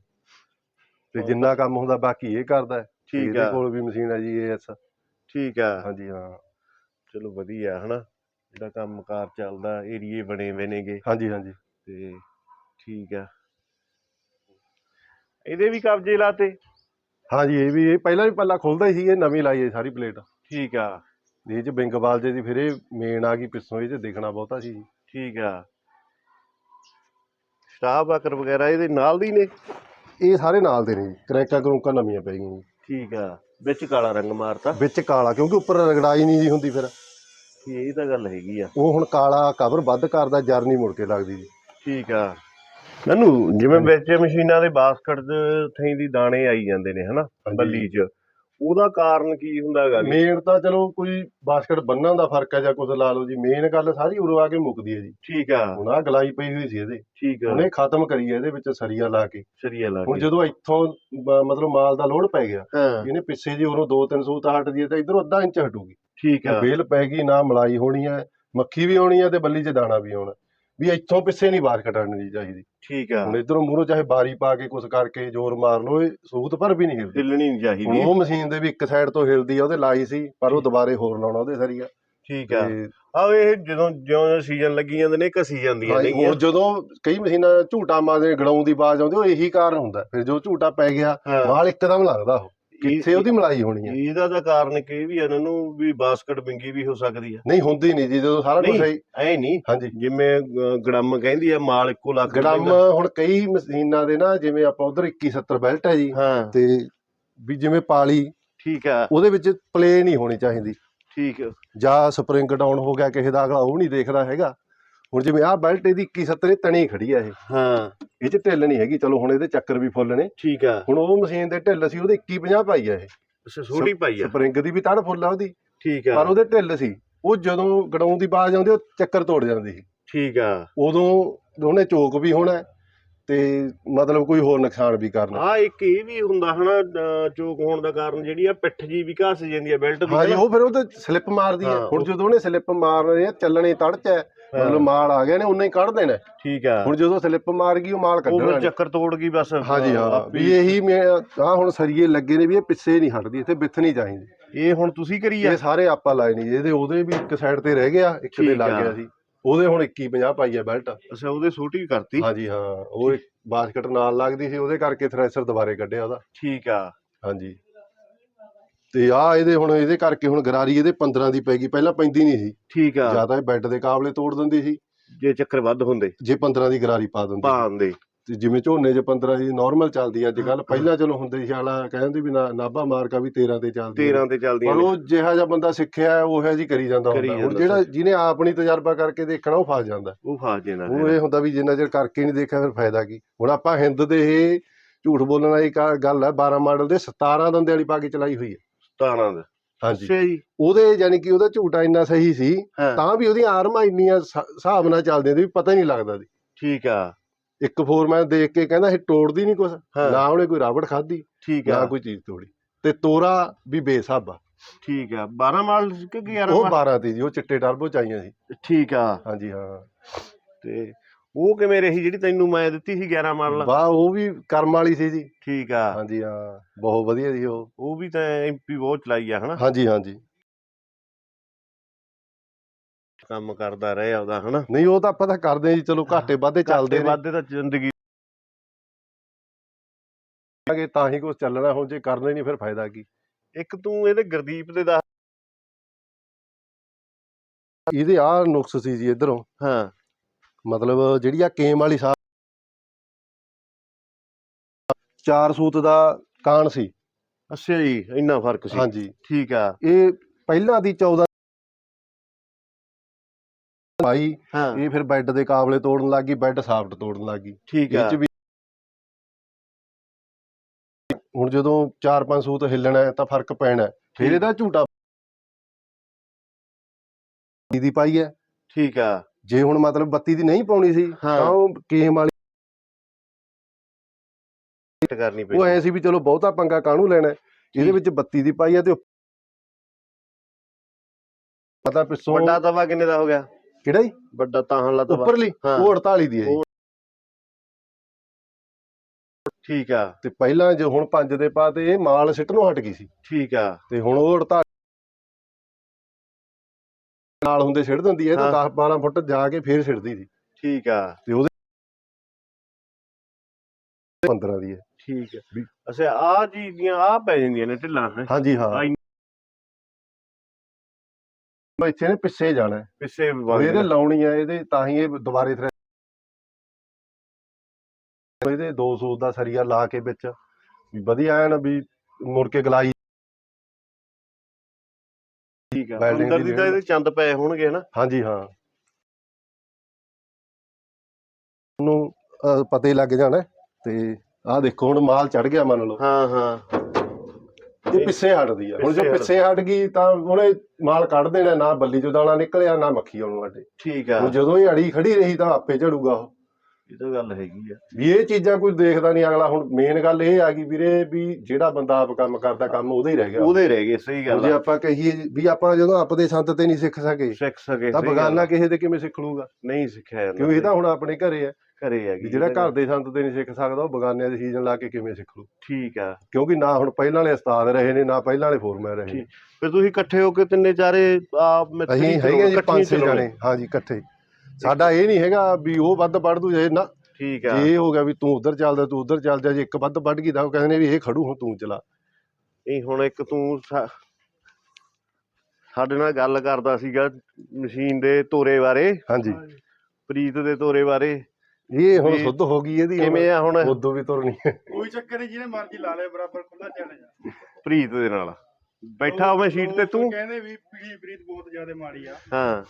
ਤੇ ਜਿੰਨਾ ਕੰਮ ਹੁੰਦਾ ਬਾਕੀ ਇਹ ਕਰਦਾ ਹੈ। ਠੀਕ ਇਹਦੇ ਆ। ਕੋਲ ਵੀ ਮਸ਼ੀਨ ਹੈ ਜੀ ਏਐਸ ਠੀਕ ਆ। ਹਾਂਜੀ ਹਾਂ। ਚਲੋ ਵਧੀਆ ਹਨਾ? ਜਿਹੜਾ ਕੰਮਕਾਰ ਚੱਲਦਾ ਏਰੀਏ ਬਣੇ ਹੋਏ ਨੇਗੇ। ਹਾਂਜੀ ਹਾਂਜੀ। ਤੇ ਠੀਕ ਆ। ਇਹਦੇ ਵੀ ਕਬਜ਼ੇ ਲਾਤੇ? ਹਾਂਜੀ ਇਹ ਵੀ ਇਹ ਪਹਿਲਾਂ ਵੀ ਪੱਲਾ ਖੁੱਲਦਾ ਹੀ ਸੀ ਇਹ ਨਵੀਂ ਲਾਈ ਹੈ ਸਾਰੀ ਪਲੇਟ। ਠੀਕ ਆ। ਇਹ ਚ ਬਿੰਗਵਾਲ ਜੇ ਦੀ ਫਿਰ ਇਹ ਮੇਨ ਆ ਗਈ ਪਿੱਛੋਂ ਇਹ ਚ ਦੇਖਣਾ ਬਹੁਤਾ ਸੀ। ਠੀਕ ਆ। ਸਟਾਫ ਆਕਰ ਵਗੈਰਾ ਇਹਦੇ ਨਾਲ ਦੀ ਨੇ? ਇਹ ਸਾਰੇ ਨਾਲ ਦੇ ਨੇ ਜੀ ਕਰੈਕਾਂ ਕਰੂਕਾਂ ਨਵੀਆਂ ਪੈ ਗਈਆਂ ਜੀ ਠੀਕ ਆ। ਵਿੱਚ ਕਾਲਾ ਰੰਗ ਮਾਰਤਾ। ਵਿੱਚ ਕਾਲਾ ਕਿਉਂਕਿ ਉੱਪਰ ਰਗੜਾਈ ਨਹੀਂ ਜੀ ਹੁੰਦੀ ਫਿਰ। ਇਹ ਤਾਂ ਗੱਲ ਹੈਗੀ ਆ। ਉਹ ਹੁਣ ਕਾਲਾ ਕਵਰ ਵੱਧ ਕਰਦਾ ਜਰ ਨਹੀਂ ਮੁੜ ਕੇ ਲੱਗਦੀ ਜੀ। ਠੀਕ ਆ। ਨਨੂ ਜਿਵੇਂ ਵਿੱਚ ਮਸ਼ੀਨਾਂ ਦੇ ਬਾਸਕਟ ਥਈ ਦੀ ਦਾਣੇ ਆਈ ਜਾਂਦੇ ਨੇ ਹਨਾ ਬੱਲੀ 'ਚ। ਉਹਦਾ ਕਾਰਨ ਕੀ ਹੁੰਦਾ ਹੈਗਾ ਮੇਨ ਤਾਂ ਚਲੋ ਕੋਈ ਬਾਸਕਟ ਬੰਨਣ ਦਾ ਫ਼ਰਕ ਹੈ ਜਾਂ ਕੁਝ ਲਾ ਲਓ ਜੀ ਮੇਨ ਗੱਲ ਸਾਰੀ ਉਰੋਂ ਆ ਕੇ ਮੁੱਕਦੀ ਹੈ ਜੀ। ਠੀਕ ਆ। ਹੁਣ ਆ ਗਲਾਈ ਪਈ ਹੋਈ ਸੀ ਇਹਦੇ। ਠੀਕ ਆ। ਉਹਨੇ ਖਤਮ ਕਰੀ ਹੈ ਇਹਦੇ ਵਿੱਚ ਸਰੀਆ ਲਾ ਕੇ। ਸਰੀਆ ਲਾ ਹੁਣ ਕੇ। ਜਦੋਂ ਇੱਥੋਂ ਮਤਲਬ ਮਾਲ ਦਾ ਲੋਡ ਪੈ ਗਿਆ ਇਹਨੇ ਪਿੱਛੇ ਜੀ ਉਰੋਂ 2-300 ਤਾਂ ਹਟਦੀ ਹੈ ਤਾਂ ਇਧਰੋਂ ਅੱਧਾ ਇੰਚ ਹਟੂਗੀ। ਠੀਕ ਆ। ਬੇਲ ਪੈ ਗਈ ਨਾ ਮਲਾਈ ਹੋਣੀ ਹੈ ਮੱਖੀ ਵੀ ਆਉਣੀ ਹੈ ਤੇ ਬੱਲੀ 'ਚ ਦਾਣਾ ਵੀ ਆਉਣਾ। ਵੀ ਇੱਥੋਂ ਪਿੱਛੇ ਨਹੀਂ ਬਾਸ ਕਟਣੀ ਚਾਹੀਦੀ। ਠੀਕ ਆ। ਹੁਣ ਇਧਰੋਂ ਮੂਹਰੋਂ ਚਾਹੇ ਬਾਰੀ ਪਾ ਕੇ ਕੁਛ ਕਰਕੇ ਜ਼ੋਰ ਮਾਰ ਲਓ ਇਹ ਸੂਤ ਪਰ ਵੀ ਨਹੀਂ ਹਿਲਦੀ। ਹਿੱਲਣੀ ਨਹੀਂ ਹੁਣ ਚਾਹੀਦੀ ਉਹ ਮਸ਼ੀਨ ਦੇ ਵੀ ਇੱਕ ਸਾਈਡ ਤੋਂ ਹਿਲਦੀ ਆ ਉਹਦੇ ਲਾਈ ਸੀ ਪਰ ਉਹ ਦੁਬਾਰੇ ਹੋਰ ਲਾਉਣਾ ਉਹਦੇ ਸਰੀਆ ਠੀਕ ਆ। ਆ ਇਹ ਜਦੋਂ ਜਿਉਂ ਸੀਜ਼ਨ ਲੱਗੀ ਜਾਂਦੇ ਨੇ ਘਸੀ ਜਾਂਦੀਆਂ ਨੇਗੀਆਂ। ਹੁਣ ਜਦੋਂ ਕਈ ਮਸ਼ੀਨਾਂ ਝੂਟਾ ਮਾਰਦੇ ਗੜਾਉਂ ਦੀ ਆਵਾਜ਼ ਆਉਂਦੀ ਉਹ ਇਹੀ ਕਾਰਨ ਹੁੰਦਾ। ਫਿਰ ਜੋ ਝੂਟਾ ਪੈ ਗਿਆ ਮਾਲ ਇੱਕਦਮ ਲੱਗਦਾ ਉਹ। ਕਿੱਥੇ ਉਹਦੀ ਮਲਾਈ ਹੋਣੀ ਹੈ ਇਹਦਾ ਤਾਂ ਕਾਰਨ ਕੀ ਵੀ ਇਹਨਾਂ ਨੂੰ ਵੀ ਬਾਸਕਟ ਬਿੰਗੀ ਵੀ ਹੋ ਸਕਦੀ ਆ। ਨਹੀਂ ਹੁੰਦੀ ਨਹੀਂ ਜੀ ਜਦੋਂ ਸਾਰਾ ਕੁਝ। ਸਹੀ ਐ ਨਹੀਂ। ਹਾਂਜੀ। ਜਿਵੇਂ ਗੜਮ ਕਹਿੰਦੀ ਆ ਮਾਲ ਇੱਕੋ ਲੱਖ ਗੜਮ। ਹੁਣ ਕਈ ਮਸ਼ੀਨਾਂ ਦੇ ਨਾ ਜਿਵੇਂ ਆਪਾਂ ਉਧਰ 2170 ਬੈਲਟ ਹੈ ਜੀ ਹਾਂ। ਤੇ ਵੀ ਜਿਵੇਂ ਪਾਲੀ ਠੀਕ ਆ। ਉਹਦੇ ਵਿੱਚ ਪਲੇ ਨਹੀਂ ਹੋਣੀ ਚਾਹੀਦੀ। ਠੀਕ ਆ, ਜਾਂ ਸਪਰਿੰਗ ਡਾਊਨ ਹੋ ਗਿਆ ਕਿਸੇ ਦਾ ਅਗਲਾ ਉਹ ਨਹੀਂ ਦੇਖਦਾ ਹੈਗਾ। ਹੁਣ ਜਿਵੇਂ ਆਹ ਬੈਲਟ ਇਹਦੀ 2170 ਤਣੀ ਖੜੀ ਆ ਇਹ। ਹਾਂ। ਇਹ ਚ ਢਿੱਲ ਨਹੀਂ ਹੈਗੀ। ਚਲੋ ਹੁਣ ਇਹਦੇ ਚੱਕਰ ਵੀ ਫੁੱਲ ਨੇ। ਠੀਕ ਆ। ਹੁਣ ਉਹ ਮਸ਼ੀਨ ਦੇ ਢਿੱਲ ਸੀ ਉਹਦੇ 2150 ਪਾਈ ਆ ਇਹ। ਅੱਛਾ ਛੋਟੀ ਪਾਈ ਆ। ਸਪਰਿੰਗ ਦੀ ਵੀ ਤੜ ਫੁੱਲ ਆ ਉਹਦੀ। ਠੀਕ ਆ। ਪਰ ਉਹਦੇ ਢਿੱਲ ਸੀ। ਉਹ ਜਦੋਂ ਗੜਾਉਂ ਦੀ ਬਾਜ਼ ਆਉਂਦੀ ਉਹ ਚੱਕਰ ਤੋੜ ਜਾਂਦੀ ਸੀ। ਠੀਕ ਆ। ਉਦੋਂ ਉਹਨੇ ਚੋਕ ਵੀ ਹੋਣਾ ਹੈ ਤੇ ਮਤਲਬ ਕੋਈ ਹੋਰ ਨੁਕਸਾਨ ਵੀ ਕਰਨਾ। ਆ ਇੱਕ ਇਹ ਵੀ ਹੁੰਦਾ ਹਨਾ ਚੋਕ ਹੋਣ ਦਾ ਕਾਰਨ ਜਿਹੜੀ ਆ ਪਿੱਠ ਜੀ ਵੀ ਘਸ ਜਾਂਦੀ ਆ ਬੈਲਟ ਦੀ ਹਨਾ? ਉਹ ਫਿਰ ਉਹ ਤੇ ਸਲਿੱਪ ਮਾਰਦੀ ਹੈ। ਹਾਂ, ਹੁਣ ਜਦੋਂ ਉਹਨੇ ਸਲਿੱਪ ਮਾਰਨੀ ਹੈ ਚੱਲਣੀ ਤੜ ਚ ਹੈ ਮਤਲਬ ਮਾਲ ਆ ਗਿਆ ਨੇ ਉਨਾ ਹੀ ਕੱਢ ਦੇਣਾ ਠੀਕ ਆ ਹੁਣ ਜਦੋਂ ਸਲਿੱਪ ਮਾਰ ਗਈ ਉਹ ਮਾਲ ਉਹ ਕੱਢਣਾ ਫਿਰ ਨਹੀਂ। ਚੱਕਰ ਤੋੜ ਗਈ ਬਸ। ਹਾਂਜੀ ਹਾਂ। ਆਪੇ ਵੀ ਇਹੀ ਆ ਹੁਣ ਸਰੀਏ ਲੱਗੇ ਨੇ ਵੀ ਇਹ ਪਿੱਛੇ ਨਹੀਂ ਹਟਦੀ ਇੱਥੇ ਬਿੱਥ ਨਹੀਂ ਚਾਹੀਦੀ। ਇਹ ਹੁਣ ਤੁਸੀਂ ਕਰੀ ਆ? ਇਹ ਸਾਰੇ ਆਪਾਂ ਲਾਏ ਨਹੀਂ ਇਹਦੇ ਉਹਦੇ ਵੀ ਇੱਕ ਸਾਈਡ ਤੇ ਰਹਿ ਗਿਆ ਇੱਕ ਤੇ ਠੀਕ ਲੱਗ ਆ। ਗਿਆ ਸੀ। ਉਹਦੇ ਹੁਣ 21 50 ਪਾਈ ਆ ਬੈਲਟ। ਅੱਛਾ ਉਹਦੇ ਛੋਟੀ ਕਰਤੀ? ਹਾਂਜੀ ਹਾਂ। ਉਹ ਇੱਕ ਬਾਸਕਟ ਨਾਲ ਲੱਗਦੀ ਸੀ ਉਹਦੇ ਕਰਕੇ ਥ੍ਰੈਸ਼ਰ ਦੁਬਾਰੇ ਕੱਢਿਆ ਉਹਦਾ। ਠੀਕ ਆ। ਹਾਂਜੀ। ਤੇ ਆ ਇਹਦੇ ਹੁਣ ਇਹਦੇ ਕਰਕੇ ਹੁਣ ਗਰਾਰੀ ਇਹਦੇ 15 ਦੀ ਪੈ ਗਈ ਪਹਿਲਾਂ ਪੈਂਦੀ ਨਹੀਂ ਸੀ। ਠੀਕ ਆ। ਜ਼ਿਆਦਾ ਇਹ ਬੈੱਡ ਦੇ ਕਾਬਲੇ ਤੋੜ ਦਿੰਦੀ ਸੀ। ਜੇ ਚੱਕਰ ਵੱਧ ਹੁੰਦੇ। ਜੇ 15 ਦੀ ਗਰਾਰੀ ਪਾ ਦਿੰਦੀ। ਭਾਂ ਦੇ ਤੇ ਜਿਵੇਂ ਝੋਨੇ 'ਚ 15 ਦੀ ਨਾਰਮਲ ਚੱਲਦੀ ਅੱਜ ਕੱਲ ਪਹਿਲਾਂ ਚਲੋ ਹੁੰਦੇ ਸੀ ਆਲਾ ਕਹਿੰਦੇ ਵੀ ਨਾ ਨਾਭਾ ਮਾਰਕਾ ਵੀ 13 ਤੇ ਚੱਲਦੀ ਆ। 13 ਤੇ ਚੱਲਦੀਆਂ ਪਰ ਨੇ। ਉਹ ਜਿਹੜਾ ਜਿਹਾ ਬੰਦਾ ਸਿੱਖਿਆ ਉਹ ਹੈ ਜੀ ਕਰੀ ਜਾਂਦਾ ਕਰੀ ਹੁੰਦਾ। ਹੁਣ ਜਾਂਦਾ ਜਿਹੜਾ ਜਿਹਨੇ ਆਪ ਨਹੀਂ ਤਜਰਬਾ ਕਰਕੇ ਦੇਖਣਾ ਉਹ ਫਸ ਜਾਂਦਾ। ਉਹ ਫਸ ਜਾਂਦਾ ਉਹਨੂੰ ਇਹ ਹੁੰਦਾ ਵੀ ਜਿੰਨਾ ਚਿਰ ਕਰਕੇ ਨਹੀਂ ਦੇਖਿਆ ਫਿਰ ਫਾਇਦਾ ਕੀ? ਹੁਣ ਆਪਾਂ ਹਿੰਦ ਦੇ ਇਹ ਝੂਠ ਬੋਲਣ ਵਾਲੀ ਕਾ- ਗੱਲ ਹੈ 12 ਮਾਡਲ ਦੇ 17 ਦੰਦੇ ਵਾਲੀ ਪਾ ਕੇ ਚਲਾਈ ਹੋਈ ਹੈ। 17 ਦਾ। ਹਾਂਜੀ। ਅੱਛਾ ਜੀ। ਉਹਦੇ ਯਾਨੀ ਕਿ ਉਹਦਾ ਝੂਟਾ ਇੰਨਾ ਸਹੀ ਸੀ ਹਾਂ। ਤਾਂ ਵੀ ਉਹਦੀਆਂ ਆਰਮਾਂ ਇੰਨੀਆਂ ਸ- ਹਿਸਾਬ ਨਾਲ ਚੱਲਦੀਆਂ ਸੀ ਵੀ ਪਤਾ ਹੀ ਨਹੀਂ ਲੱਗਦਾ ਸੀ। ਠੀਕ ਆ। ਇੱਕ ਫੋਰਮੈਨ ਦੇਖ ਕੇ ਕਹਿੰਦਾ ਇਹ ਤੋੜਦੀ ਨਹੀਂ ਕੁਛ ਹਾਂ। ਨਾ ਉਹਨੇ ਕੋਈ ਰਾਵੜ ਖਾਧੀ ਠੀਕ ਨਾ ਆ। ਕੋਈ ਚੀਜ਼ ਤੋੜੀ। ਤੇ ਤੋਰਾ ਵੀ ਬੇਸਾਬਾ ਠੀਕ ਆ। 12 ਮਾਡਲ ਕਿ 11 ਉਹ ਮਾਡਲ 12 ਤੀ ਜੀ ਉਹ ਚਿੱਟੇ ਟਰਬੋ ਚ ਆਈਆਂ ਸੀ। ਠੀਕ ਆ। ਹਾਂਜੀ ਹਾਂ। ਤੇ ਉਹ ਕਿਵੇਂ ਰਹੀ ਜਿਹੜੀ ਤੈਨੂੰ ਮੈਂ ਦਿੱਤੀ ਸੀ 11 ਮਾਡਲ ਵਾਹ ਉਹ ਵੀ ਕਰਮ ਵਾਲੀ ਸੀ ਜੀ। ਠੀਕ ਆ। ਹਾਂਜੀ ਹਾਂ। ਬਹੁਤ ਵਧੀਆ ਸੀ ਉਹ। ਉਹ ਵੀ ਤਾਂ ਐਮਪੀ ਬਹੁਤ ਚਲਾਈ ਆ ਹਨਾ? ਹਾਂਜੀ ਹਾਂਜੀ। ਕੰਮ ਕਰਦਾ ਰਹੇ ਆਪਦਾ ਹਨਾ? ਨਹੀਂ ਉਹ ਤਾਂ ਆਪਾਂ ਤਾਂ ਕਰਦੇ ਜੀ ਚਲੋ ਘਾਟੇ ਵਾਧੇ ਚੱਲਦੇ ਨੇ। ਵਾਧੇ ਤਾਂ ਜ਼ਿੰਦਗੀ ਕਿ ਤਾਂ ਹੀ ਕੁਝ ਚੱਲਣਾ ਹੁਣ ਜੇ ਕਰਨਾ ਨਹੀਂ ਫਿਰ ਫਾਇਦਾ ਕੀ? ਇੱਕ ਤੂੰ ਇਹਦੇ ਗੁਰਦੀਪ ਦੇ ਦੱਸ ਇਹਦੇ ਆ ਨੁਕਸ ਸੀ ਜੀ ਇਧਰੋਂ। ਹਾਂ। ਮਤਲਬ ਜਿਹੜੀ ਆ ਕੇਮ ਵਾਲੀ ਸਾ ਚਾਰ ਸੂਤ ਦਾ ਕਾਣ ਸੀ। ਅੱਛਾ ਜੀ ਇੰਨਾ ਫ਼ਰਕ ਸੀ। ਹਾਂਜੀ। ਠੀਕ ਆ। ਇਹ ਪਹਿਲਾਂ ਦੀ 14 ਭਾਈ ਹਾਂ। ਇਹ ਫਿਰ ਬੈੱਡ ਦੇ ਕਾਬਲੇ ਤੋੜਨ ਲੱਗ ਗਈ ਬੈੱਡ ਸਾਫਟ ਤੋੜਨ ਲੱਗ ਗਈ। ਠੀਕ ਆ। ਹੁਣ ਜਦੋਂ 4-5 ਸੂਤ ਹਿੱਲਣਾ ਤਾਂ ਫ਼ਰਕ ਪੈਣਾ। ਫਿਰ। ਇਹਦਾ ਝੂਟਾ ਦੀ ਪਾਈ ਹੈ। ਠੀਕ ਆ। ਜੇ ਹੁਣ ਮਤਲਬ ਬੱਤੀ ਦੀ ਨਹੀਂ ਪਾਉਣੀ ਸੀ ਹਾਂ। ਤਾਂ ਉਹ ਕੇਮ ਵਾਲੀ ਫਿੱਟ ਕਰਨੀ ਪਈ ਉਹ ਐ ਸੀ ਵੀ ਚਲੋ ਬਹੁਤਾ ਪੰਗਾ ਕਾਹਨੂੰ ਲੈਣਾ ਹੈ? ਇਹਦੇ। ਵਿੱਚ ਬੱਤੀ ਦੀ ਪਾਈ ਹੈ ਤੇ ਉਹ- ਪਤਾ ਪਿੱਛੋਂ ਵੱਡਾ ਤਵਾ ਕਿੰਨੇ ਦਾ ਹੋ ਗਿਆ ਕਿਹੜਾ ਜੀ ਵੱਡਾ ਤਾਹਾਂ ਵਾਲਾ ਤਵਾ ਉੱਪਰਲੀ ਹਾਂ। ਉਹ 48 ਦੀ ਹੈ ਜੀ ਉਹ- ਠੀਕ ਆ ਤੇ ਪਹਿਲਾਂ ਜੇ ਹੁਣ 5 ਦੇ ਪਾ ਤੇ ਇਹ ਮਾਲ ਸਿੱਟਣੋਂ ਹਟ ਗਈ ਸੀ ਠੀਕ ਆ ਤੇ ਹੁਣ ਉਹ 48 ਨਾਲ ਹੁੰਦੇ ਸਿੱਟ ਦਿੰਦੀ ਹੈ ਇਹ ਤਾਂ ਹਾਂ। 10 12 ਫੁੱਟ ਜਾ ਕੇ ਫੇਰ ਸਿੱਟਦੀ ਸੀ। ਠੀਕ ਆ। ਤੇ ਉਹਦੇ 15 ਦੀ ਹੈ। ਠੀਕ ਆ ਵੀ- ਅੱਛਾ ਆ ਚੀਜ਼ ਦੀਆਂ ਆ ਪੈ ਜਾਂਦੀਆਂ ਨੇ ਢਿੱਲਾਂ ਹੈਂ। ਹਾਂਜੀ ਹਾਂ। ਇੱਥੇ ਨੇ ਪਿੱਛੇ ਜਾਣਾ ਹੈ। ਪਿੱਛੇ ਇਹਦੇ ਲਾਉਣੀ ਹੈ ਇਹਦੇ ਤਾਂ ਹੀ ਇਹ ਦੁਬਾਰੇ ਇਹਦੇ 200 ਦਾ ਸਰੀਆ ਲਾ ਕੇ ਵਿੱਚ। ਵੀ ਵਧੀਆ ਐਨ ਵੀ ਮੁੜ ਕੇ ਗਲਾਈ ਠੀਕ ਆ। Welding ਅੰਦਰ ਦੀ ਦੀ ਤਾਂ ਇਹਦੇ ਚੰਦ ਪਏ ਹੋਣਗੇ ਹਨਾ? ਹਾਂਜੀ ਹਾਂ। ਉਹਨੂੰ ਅਹ, ਪਤਾ ਹੀ ਲੱਗ ਜਾਣਾ ਹੈ। ਤੇ ਆਹ ਦੇਖੋ ਹੁਣ ਮਾਲ ਚੜ ਗਿਆ ਮੰਨ ਲਓ। ਹਾਂ ਹਾਂ। ਇਹ ਪਿੱਛੇ ਹਟਦੀ ਆ। ਹੁਣ ਜੇ ਪਿੱਛੇ ਹਟ ਗਈ ਤਾਂ ਉਹਨੇ ਮਾਲ ਕੱਢ ਦੇਣਾ ਨਾ ਬੱਲੀ ਚੋਂ ਦਾਣਾ ਨਿਕਲਿਆ ਨਾ ਮੱਖੀ ਉਹਨੂੰ ਅੱਡੇ ਠੀਕ ਆ। ਹੁਣ ਜਦੋਂ ਇਹ ਅੜੀ ਖੜੀ ਰਹੀ ਤਾਂ ਆਪੇ ਝੜੂਗਾ ਉਹ। ਇਹ ਤਾਂ ਗੱਲ ਹੈਗੀ ਆ। ਵੀ ਇਹ ਚੀਜ਼ਾਂ ਕੋਈ ਦੇਖਦਾ ਨਹੀਂ ਅਗਲਾ। ਹੁਣ ਮੇਨ ਗੱਲ ਇਹ ਆ ਗਈ ਵੀਰੇ ਵੀ ਜਿਹੜਾ ਬੰਦਾ ਆਪ ਕੰਮ ਕਰਦਾ ਕੰਮ ਉਹਦਾ ਹੀ ਰਹਿ ਗਿਆ। ਉਹਦੇ ਰਹਿ ਗਏ ਸਹੀ ਗੱਲ ਜੇ ਆ ਆਪਾਂ ਕਹੀਏ ਵੀ ਆਪਾਂ ਜਦੋਂ ਆਪਦੇ ਸੰਤ ਤੇ ਨਹੀਂ ਸਿੱਖ ਸਕੇ ਸਿੱਖ ਸਕੇ ਤਾਂ ਸਹੀ ਗੱਲ ਬਗਾਨਾ ਆ। ਕਿਸੇ ਦੇ ਕਿਵੇਂ ਸਿੱਖ ਲੂਗਾ ਨਹੀਂ ਸਿੱਖਿਆ ਜਾਂਦਾ ਕਿਉਂ ਇਹ ਤਾਂ ਹੁਣ ਆਪਣੇ ਘਰੇ ਹੈ ਘਰੇ ਵੀ ਹੈਗੀ ਜਿਹੜਾ ਇਹ ਤਾਂ ਘਰ ਦੇ ਸੰਤ ਤੇ ਨਹੀਂ ਸਿੱਖ ਸਕਦਾ ਉਹ ਬਗਾਨਿਆਂ ਦੇ ਸੀਜ਼ਨ ਲਾ ਕੇ ਕਿਵੇਂ ਸਿੱਖ ਲੂ ਠੀਕ ਆ। ਕਿਉਂਕਿ ਨਾ ਹੁਣ ਪਹਿਲਾਂ ਵਾਲੇ ਉਸਤਾਦ ਰਹੇ ਨੇ ਨਾ ਪਹਿਲਾਂ ਵਾਲੇ ਫੋਰਮੈਨ ਰਹੇ ਨੇ। ਫਿਰ ਤੁਸੀਂ ਇਕੱਠੇ ਹੋ ਕੇ ਤਿੰਨੇ ਚਾਰੇ ਆਪ ਮਿੱਤਰੀ ਅਸੀਂ ਹੈਗੇ ਜੀ ਪੰਜ ਛੇ। ਜਣੇ। ਹਾਂਜੀ ਇਕੱਠੇ। ਸਾਡਾ ਇਹ ਨਹੀਂ ਹੈਗਾ ਵੀ ਉਹ ਵੱਧ ਪੜ ਦੂ ਜੇ ਨਾ। ਠੀਕ ਆ। ਜੇ ਇਹ ਹੋ ਗਿਆ ਵੀ ਤੂੰ ਉਧਰ ਚੱਲਦਾ ਤੂੰ ਉਧਰ ਚੱਲ ਜਾ ਜੇ ਇੱਕ ਵੱਧ ਵੱਢ ਗਈ ਤਾਂ ਉਹ ਕਹਿੰਦੇ ਨੇ ਵੀ ਇਹ ਖੜੂ ਹੁਣ ਤੂੰ ਚਲਾ। ਇਹ ਹੁਣ ਇੱਕ ਤੂੰ ਸਾ- ਸਾਡੇ ਨਾਲ ਗੱਲ ਕਰਦਾ ਸੀਗਾ ਮਸ਼ੀਨ ਦੇ ਤੋਰੇ ਬਾਰੇ। ਹਾਂਜੀ। ਪ੍ਰੀਤ ਦੇ ਤੋਰੇ ਬਾਰੇ। ਇਹ ਹੁਣ ਵੀ ਸੁੱਧ ਹੋ ਗਈ ਇਹਦੀ ਕਿਵੇਂ ਆ ਹੁਣ? ਉਦੋਂ ਵੀ ਤੁਰਨੀ ਹੈ। ਕੋਈ ਚੱਕਰ ਨਹੀਂ ਜਿਹਨੇ ਮਰਜ਼ੀ ਲਾ ਲੇ ਬਰਾਬਰ ਖੁੱਲਾ ਚੱਲ ਜਾ। ਪ੍ਰੀਤ ਦੇ ਨਾਲ। ਬੈਠਾ ਹੋਵੇਂ ਸੀਟ ਤੇ ਤੂੰ। ਕਹਿੰਦੇ ਵੀ ਪੀੜੀ ਪ੍ਰੀਤ ਬਹੁਤ ਜ਼ਿਆਦਾ ਮਾੜੀ ਆ। ਹਾਂ।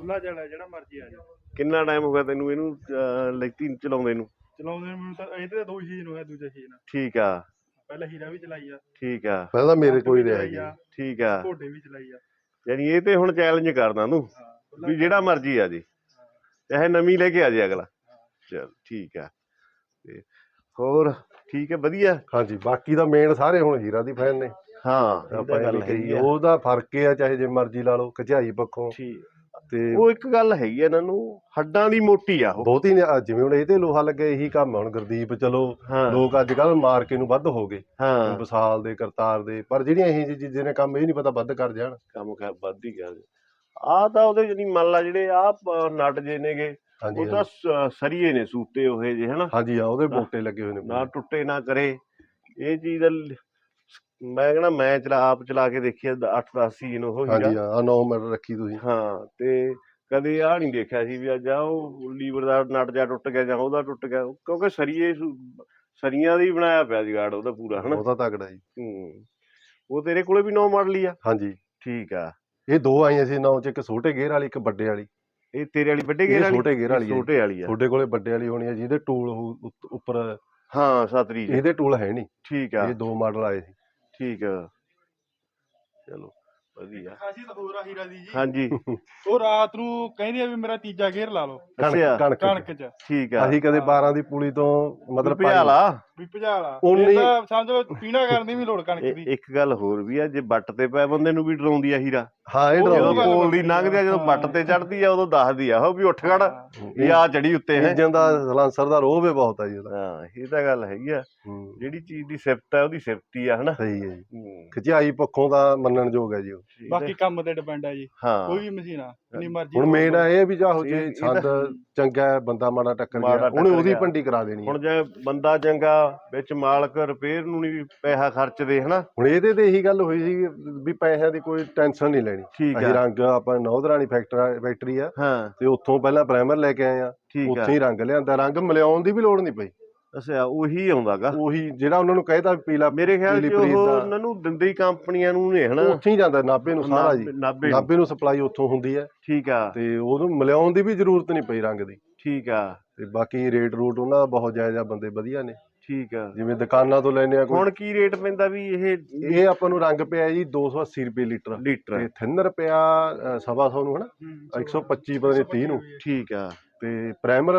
ਖੁੱਲਾ ਚੱਲ ਜਿਹੜਾ ਮਰਜ਼ੀ ਆ ਜਾ ਕਿੰਨਾ ਟਾਈਮ ਹੋ ਗਿਆ ਤੈਨੂੰ ਇਹਨੂੰ ਅਹ, ਲੈਤੀ ਚਲਾਉਂਦੇ ਨੂੰ? ਚਲਾਉਂਦੇ ਨੂੰ ਮੈਨੂੰ ਤਾਂ ਇਹਦੇ ਤਾਂ ਦੋ ਸੀਜ਼ਨ ਹੋਇਆ ਦੂਜਾ ਸੀਜ਼ਨ। ਠੀਕ ਆ। ਪਹਿਲਾਂ ਹੀਰਾ ਵੀ ਚਲਾਈ ਆ। ਠੀਕ ਆ। ਪਹਿਲਾਂ ਤਾਂ ਮੇਰੇ ਚਲਾਈ ਹੈਗੀ। ਆ, ਠੀਕ ਆ। ਘੋੜੇ ਵੀ ਚਲਾਈ ਆ। ਯਾਨੀ ਇਹ ਤੇ ਹੁਣ ਚੈਲੰਜ ਕਰਦਾ ਤੂੰ ਹਾਂ ਖੁੱਲਾ ਵੀ ਜਿਹੜਾ ਮਰਜ਼ੀ ਆ ਜੀ। ਚਾਹੇ ਨਵੀਂ ਲੈ ਕੇ ਆ ਜੇ ਅਗਲਾ। ਚਲ ਠੀਕ ਆ। ਤੇ ਹੋਰ ਠੀਕ ਹੈ ਵਧੀਆ? ਹਾਂਜੀ ਬਾਕੀ ਦਾ ਮੇਨ ਸਾਰੇ ਹੁਣ ਹੀਰਾ ਦੀ ਫੈਨ ਨੇ। ਹਾਂ ਆਪਾਂ ਇਹ ਗੱਲ ਆ। ਉਹਦਾ ਫ਼ਰਕ ਇਹ ਆ ਚਾਹੇ ਜੇ ਮਰਜ਼ੀ ਲਾ ਲਓ ਖਿਚਾਈ ਪੱਖੋਂ। ਠੀਕ। ਤੇ ਉਹ ਇੱਕ ਗੱਲ ਹੈਗੀ ਆ ਇਹਨਾਂ ਨੂੰ ਹੱਡਾਂ ਦੀ ਮੋਟੀ ਆ ਉਹ। ਬਹੁਤੀ ਨੇ ਜਿਵੇਂ ਹੁਣ ਇਹਦੇ ਲੋਹਾ ਲੱਗਿਆ ਇਹੀ ਕੰਮ ਆ ਹੁਣ ਗੁਰਦੀਪ ਚਲੋ ਹਾਂ। ਲੋਕ ਅੱਜ ਕੱਲ ਮਾਰਕੇ ਨੂੰ ਵੱਧ ਹੋ ਗਏ। ਹਾਂ। ਵਿਸਾਲ ਦੇ ਕਰਤਾਰ ਦੇ ਪਰ ਜਿਹੜੀਆਂ ਇਹ ਜਿਹੀ ਚੀਜ਼ਾਂ ਨੇ ਕੰਮ ਇਹ ਨਹੀਂ ਪਤਾ ਵੱਧ ਕਰ ਜਾਣ। ਕੰਮ ਕਰ ਵੱਧ ਹੀ ਗਿਆ ਆ ਤਾਂ ਉਹਦੇ ਜਿਹੜੀ ਮੰਨ ਲਾ ਜਿਹੜੇ ਆ ਨਟ ਜੇ ਨੇਗੇ ਹਾਂਜੀ ਉਹ ਤਾਂ ਸ- ਸਰੀਏ ਨੇ ਸੂਤੇ ਹੋਏ ਜੇ ਹਨਾ? ਹਾਂਜੀ ਆ ਉਹਦੇ ਬੋਟੇ ਲੱਗੇ ਹੋਏ ਨੇ ਨਾ ਟੁੱਟੇ ਨਾ ਕਰੇ। ਇਹ ਚੀਜ਼ ਦਾ ਲ- ਮੈਂ ਕਹਿੰਦਾ ਮੈਂ ਚਲਾ ਆਪ ਚਲਾ ਕੇ ਦੇਖਿਆ 8-10 ਸੀਜ਼ਨ ਉਹ ਹਾਂਜੀ ਹੀਰਾ ਆ 9 ਮਿੰਟ ਰੱਖੀ ਤੁਸੀਂ। ਹਾਂ ਤੇ ਕਦੇ ਆ ਨਹੀਂ ਦੇਖਿਆ ਸੀ ਵੀ ਅੱਜ ਆ ਉਹ ਲੀਵਰ ਦਾ ਨਟ ਜਾ ਟੁੱਟ ਗਿਆ ਜਾਂ ਉਹਦਾ ਟੁੱਟ ਗਿਆ ਕਿਉਂਕਿ ਸਰੀਏ ਸੁ- ਸਰੀਆਂ ਦਾ ਬਣਾਇਆ ਪਿਆ ਜਗਾੜ ਉਹਦਾ ਪੂਰਾ ਹਨਾ? ਉਹਦਾ ਤਗੜਾ ਜੀ। ਹੂੰ ਉਹ ਤੇਰੇ ਕੋਲੇ ਵੀ ਨੌ ਮਾਡਲ ਹੀ ਆ? ਹਾਂਜੀ। ਠੀਕ ਆ। ਇਹ ਦੋ ਆਈਆਂ ਸੀ ਨੌ ਚ ਇੱਕ ਛੋਟੇ ਗੇਅਰ ਵਾਲੀ ਇੱਕ ਵੱਡੇ ਵਾਲੀ। ਇਹ ਤੇਰੇ ਵਾਲੀ ਵੱਡੇ ਇਹ ਗੇਅਰ ਵਾਲੀ? ਛੋਟੇ ਗੇਅਰ ਵਾਲੀ ਹੈ। ਛੋਟੇ ਵਾਲੀ ਆ। ਤੁਹਾਡੇ ਕੋਲੇ ਵੱਡੇ ਵਾਲੀ ਹੋਣੀ ਹੈ ਜਿਹਦੇ ਟੂਲ ਉੱਪਰ ਹਾਂ ਸਤਰੀ ਜੀ ਇਹਦੇ ਟੂਲ ਹੈ ਨਹੀਂ ਠੀਕ ਆ। ਇਹ ਦੋ ਮਾਡਲ ਆਏ ਸੀ। ਠੀਕ ਆ। ਚਲੋ ਵਧੀਆ। ਖਾਸੀਅਤ ਹੋਰ ਆ ਹੀਰਾ ਦੀ ਜੀ। ਹਾਂਜੀ। ਉਹ ਰਾਤ ਨੂੰ ਕਹਿੰਦੇ ਆ ਵੀ ਮੇਰਾ ਤੀਜਾ ਗੇਅਰ ਲਾ ਲਓ। ਅੱਛਾ। ਕਣਕ ਚ। ਠੀਕ ਆ। ਅਸੀਂ ਕਦੇ 12 ਦੀ ਪੁਲੀ ਤੋਂ ਮਤਲਬ ਭਜਾ ਲਾ ਵੀ ਭਜਾਲਾ ਇਹ ਤਾਂ ਸਮਝ ਲਓ ਪੀਣਾ ਕਰਨ ਦੀ ਵੀ ਲੋੜ ਕਣਕ ਦੀ। ਇੱਕ ਗੱਲ ਹੋਰ ਵੀ ਆ ਜੇ ਬੱਟ ਤੇ ਪੈ ਬੰਦੇ ਨੂੰ ਵੀ ਡਰਾਉਂਦੀ ਆ ਹੀਰਾ। ਹਾਂ ਇਹ ਉਹ ਜਦੋਂ ਡਰਾਉਂਦੀ ਗੱਲ ਕੋਲ ਦੀ ਲੰਘਦੀ ਆ ਜਦੋਂ ਹਾਂ। ਬੱਟ ਤੇ ਚੜਦੀ ਆ ਉਦੋਂ ਦੱਸਦੀ ਆ ਉਹ ਵੀ ਉੱਠ ਖੜ। ਇਹ ਆ ਚੜੀ ਉੱਤੇ ਹੈ। ਇੰਜਨ ਦਾ ਸਲਾਂਸਰ ਦਾ ਰੋਹ ਵੀ ਬਹੁਤ ਆ ਜੀ ਉਹਦਾ। ਹਾਂ ਇਹ ਤਾਂ ਗੱਲ ਹੈਗੀ ਆ। ਹੂੰ, ਜਿਹੜੀ ਚੀਜ਼ ਦੀ ਸਿਫਤ ਆ ਉਹਦੀ ਸਿਫਤ ਹੀ ਆ ਹਨਾ। ਸਹੀ ਹੈ ਜੀ। ਹੂੰ, ਖਿਚਾਈ ਪੱਖੋਂ ਦਾ ਮੰਨਣਯੋਗ ਹੈ ਜੀ ਉਹ। ਬਾਕੀ ਹੈ। ਕੰਮ ਤੇ ਡਿਪੈਂਡ ਆ ਜੀ। ਹਾਂ। ਕੋਈ ਵੀ ਮਸ਼ੀਨ ਆ ਜਿੰਨੀ ਮਰਜ਼ੀ ਹੁਣ ਮੇਨ ਇਹ ਹੈ ਵੀ ਜੇ ਇਹ ਸੰਦ ਤਾਂ- ਚੰਗਾ ਹੈ, ਬੰਦਾ ਮਾੜਾ ਟੱਕਰ ਮਾੜਾ ਗਿਆ ਉਹਨੇ ਟੱਕਰ ਉਹਦੀ ਗਿਆ। ਭੰਡੀ ਕਰਾ ਦੇਣੀ ਹੈ। ਹੁਣ ਜੇ ਬੰਦਾ ਚੰਗਾ ਵਿੱਚ ਮਾਲਕ ਰਿਪੇਅਰ ਨੂੰ ਨਹੀਂ ਪੈਸਾ ਖਰਚਦੇ ਹਨਾ? ਹੁਣ ਇਹਦੇ ਤੇ ਇਹੀ ਗੱਲ ਹੋਈ ਸੀ ਵੀ ਪੈਸਿਆਂ ਦੀ ਕੋਈ ਟੈਨਸ਼ਨ ਨਹੀਂ ਲੈਣੀ। ਠੀਕ ਅਸੀਂ ਆ। ਰੰਗ ਆਪਾਂ ਨੌਧਰਾਣੀ ਫੈਕਟਰੀ ਫੈਕਟਰੀ ਆ ਹਾਂ। ਤੇ ਉੱਥੋਂ ਪਹਿਲਾਂ ਪ੍ਰਾਈਮਰ ਲੈ ਕੇ ਆਏ ਆ ਠੀਕ ਆ। ਉੱਥੇ ਹੀ ਰੰਗ ਲਿਆਂਦਾ। ਰੰਗ ਮਿਲਾਉਣ ਦੀ ਵੀ ਲੋੜ ਨਹੀਂ ਪਈ। ਅੱਛਾ ਉਹੀ ਆਉਂਦਾਗਾ। ਉਹੀ ਜਿਹੜਾ ਉਹਨਾਂ ਨੂੰ ਕਹਿਤਾ ਵੀ ਪੀਲਾ ਮੇਰੇ ਖਿਆਲ ਚ ਉਹ ਉਹਨਾਂ ਨੂੰ ਦਿੰਦੇ ਹੀ ਕੰਪਨੀਆਂ ਨੂੰ ਨੇ ਹਨਾ? ਉੱਥੇ ਹੀ ਜਾਂਦਾ ਨਾਭੇ ਨੂੰ ਸਾਰਾ ਜੀ। ਨਾਭੇ ਨੂੰ। ਸਪਲਾਈ ਉੱਥੋਂ ਹੁੰਦੀ ਹੈ। ਠੀਕ ਆ। ਤੇ ਉਹਨੂੰ ਮਿਲਾਉਣ ਦੀ ਵੀ ਜ਼ਰੂਰਤ ਨਹੀਂ ਪਈ ਰੰਗ ਦੀ। ਠੀਕ ਆ। ਤੇ ਬਾਕੀ ਰੇਟ ਰੂਟ ਉਹਨਾਂ ਦਾ ਬਹੁਤ ਜਾਇਜ਼ ਬੰਦੇ ਵਧੀਆ ਨੇ। ਠੀਕ ਆ। ਜਿਵੇਂ ਦੁਕਾਨਾਂ ਤੋਂ ਲੈਨੇ ਆ ਕੋਈ। ਹੁਣ ਕੀ ਰੇਟ ਪੈਂਦਾ ਵੀ ਇਹ ਇਹ ਆਪਾਂ ਨੂੰ ਰੰਗ ਪਿਆ ਜੀ 280 ਰੁਪਏ ਲੀਟਰ। ਲੀਟਰ। ਤੇ ਥਿਨਰ ਪਿਆ ਸਵਾ ਸੌ ਨੂੰ ਹਨਾ? 125 ਪਤਾ ਨਹੀਂ 30 ਨੂੰ। ਠੀਕ ਆ। ਤੇ ਪ੍ਰਾਈਮਰ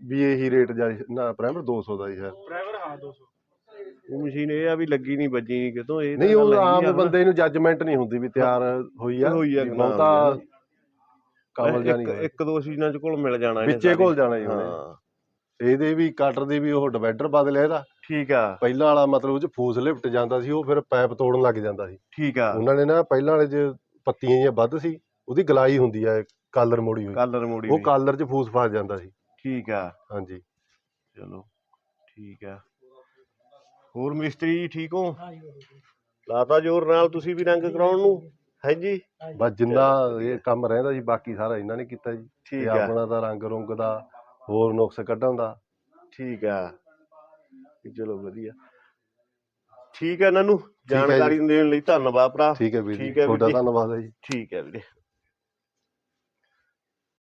ਵੀ ਇਹੀ ਰੇਟ ਜਾ ਨਾ ਪ੍ਰਾਈਮਰ 200 ਦਾ ਹੀ ਹੈ। ਡਰਾਈਵਰ ਹਾਂ 200 ਉਹ ਮਸ਼ੀਨ ਇਹ ਆ ਵੀ ਲੱਗੀ ਨਹੀਂ ਵੱਜੀ ਨਹੀਂ ਕਿਤੋਂ ਇਹ ਤਾਂ ਨਹੀਂ ਉਹ ਗੱਲ ਹੈਗੀ ਆ ਆਮ ਨਾ। ਬੰਦੇ ਨੂੰ ਜੱਜਮੈਂਟ ਨਹੀਂ ਹੁੰਦੀ ਵੀ ਤਿਆਰ ਹੋਈ ਆ। ਹੋਈ ਆ ਵੀ ਕਿ ਨਾ ਬਹੁਤਾ ਹੋਈ ਕਮਲ ਜਾਨੀ ਇੱਕ ਇੱਕ ਦੋ ਸੀਜ਼ਨਾਂ ਚ ਕੋਲ ਮਿਲ ਜਾਣਾ ਇਹਨੇ ਵਿੱਚੇ ਸਾਰੀ। ਕੋਲ ਜਾਣਾ ਜੀ ਉਹਨੇ। ਹਾਂ ਇਹਦੇ ਵੀ ਕਟਰ ਦੇ ਵੀ ਉਹ ਡਿਵਾਈਡਰ ਬਦਲਿਆ ਇਹਦਾ। ਠੀਕ ਆ। ਪਹਿਲਾਂ ਵਾਲਾ ਮਤਲਬ ਉਹ ਚ ਫੂਸ ਲਿਫਟ ਜਾਂਦਾ ਸੀ ਉਹ ਫਿਰ ਪਾਈਪ ਤੋੜਨ ਲੱਗ ਜਾਂਦਾ ਸੀ। ਠੀਕ ਆ। ਉਹਨਾਂ ਨੇ ਨਾ ਪਹਿਲਾਂ ਵਾਲੇ ਚ ਪੱਤੀਆਂ ਜਿਹੀਆਂ ਵੱਧ ਸੀ ਉਹਦੀ ਗਲਾਈ ਹੁੰਦੀ ਆ ਕਾਲਰ ਮੋੜੀ ਹੋਈ। ਕਲਰ ਮੋੜੀ ਉਹ ਹੋਈ। ਕਾਲਰ ਚ ਫੂਸ ਫਸ ਜਾਂਦਾ ਸੀ। ਠੀਕ ਆ। ਹਾਂਜੀ। ਚਲੋ ਠੀਕ ਆ। ਹੋਰ ਮਿਸਤਰੀ ਜੀ ਠੀਕ ਹੋ? ਲਾਤਾ ਜੋਰ ਨਾਲ ਤੁਸੀਂ ਵੀ ਰੰਗ ਕਰਾਉਣ ਨੂੰ? ਹੈ ਜੀ? ਬਸ ਜਿੰਨਾ ਇਹ ਕੰਮ ਰਹਿੰਦਾ ਸੀ ਬਾਕੀ ਸਾਰਾ ਇਹਨਾਂ ਨੇ ਕੀਤਾ ਜੀ। ਠੀਕ ਆ। ਆਪਣਾ ਤਾਂ ਰੰਗ ਰੁੰਗ ਦਾ ਹੋਰ ਨੁਕਸ ਕੱਢਣ ਦਾ। ਠੀਕ ਆ। ਚਲੋ ਵਧੀਆ। ਠੀਕ ਹੈ ਨਨੂ ਹੈ ਜੀ। ਜਾਣਕਾਰੀ ਦੇਣ ਲਈ ਧੰਨਵਾਦ ਭਰਾ। ਠੀਕ ਹੈ ਵੀਰ ਜੀ ਤੁਹਾਡਾ ਜੀ। ਧੰਨਵਾਦ ਹੈ ਜੀ। ਠੀਕ ਹੈ ਵੀਰੇ।